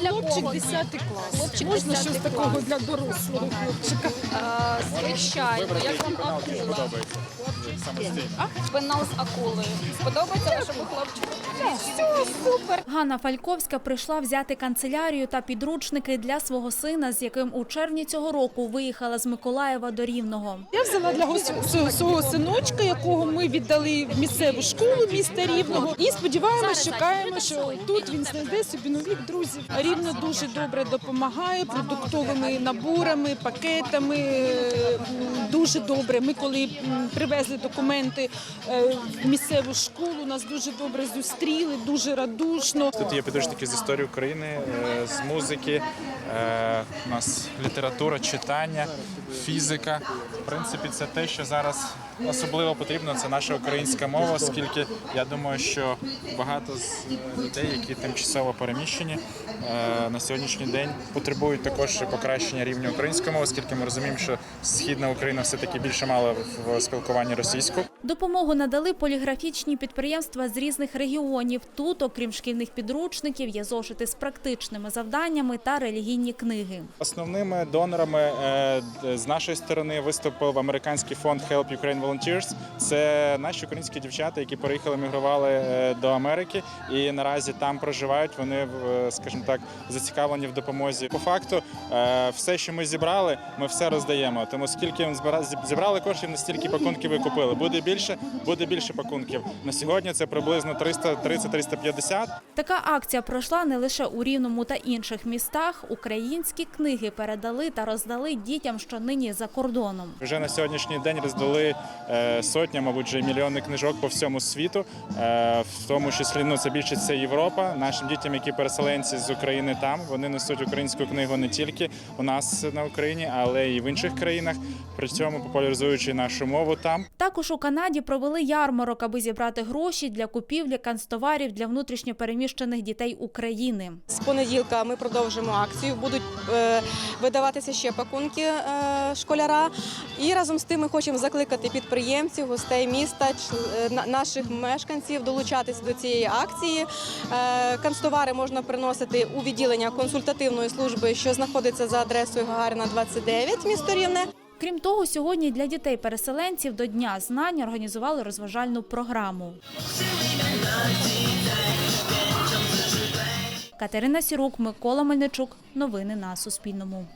Для Хлопчик кого? 10 клас. Хлопчик Можна щось такого для дорослого хлопчика? А, звичайно, як вам акула? Пенал з акулою. Сподобається вашому хлопчику? Все, супер. Ганна Фальковська прийшла взяти канцелярію та підручники для свого сина, з яким у червні цього року виїхала з Миколаєва до Рівного. Я взяла для свого- свого синочка, якого ми віддали в місцеву школу міста Рівного. І сподіваємось, чекаємо, що тут він знайде собі нових друзів. Рівно дуже добре допомагає продуктовими наборами, пакетами. Дуже добре. Ми коли привезли документи е, в місцеву школу, нас дуже добре зустріли, дуже радушно. Тут є підручники з історії України, е, з музики, е, у нас література, читання, фізика. В принципі, це те, що зараз особливо потрібно. Це наша українська мова, оскільки я думаю, що багато з людей, які тимчасово переміщені на сьогоднішній день, потребують також покращення рівня української мови, оскільки ми розуміємо, що східна Україна все таки більше мала в спілкуванні російську. Допомогу надали поліграфічні підприємства з різних регіонів. Тут, окрім шкільних підручників, є зошити з практичними завданнями та релігійні книги. Основними донорами е, з нашої сторони виступив американський фонд Help Ukraine Volunteers. Це наші українські дівчата, які переїхали, мігрували е, до Америки і наразі там проживають. Вони, скажімо так, зацікавлені в допомозі. По факту, е, все, що ми зібрали, ми все роздаємо. Тому скільки зіб- зібрали коштів, настільки пакунків і купили. Буде більше, буде більше пакунків. На сьогодні це приблизно 330-350. Така акція пройшла не лише у Рівному та інших містах. Українські книги передали та роздали дітям, що нині за кордоном. Вже на сьогоднішній день роздали е, сотня, мабуть, вже мільйони книжок по всьому світу. Е, в тому числі ну, це більше це Європа. Нашим дітям, які переселенці з України там, вони несуть українську книгу не тільки у нас на Україні, але й в інших країнах. При цьому популяризуючи нашу мову там. Також у Канаді провели ярмарок, аби зібрати гроші для купівлі канцтоварів для внутрішньопереміщених дітей України. З понеділка ми продовжимо акцію. Будуть е, видаватися ще пакунки е, школяра. І разом з тим ми хочемо закликати підприємців, гостей міста, е, наших мешканців долучатися до цієї акції. Е, канцтовари можна приносити у відділення консультативної служби, що знаходиться за адресою Гагаріна 29, місто Рівне. Крім того, сьогодні для дітей-переселенців до Дня знань організували розважальну програму. Катерина Сірук, Микола Мельничук. Новини на Суспільному.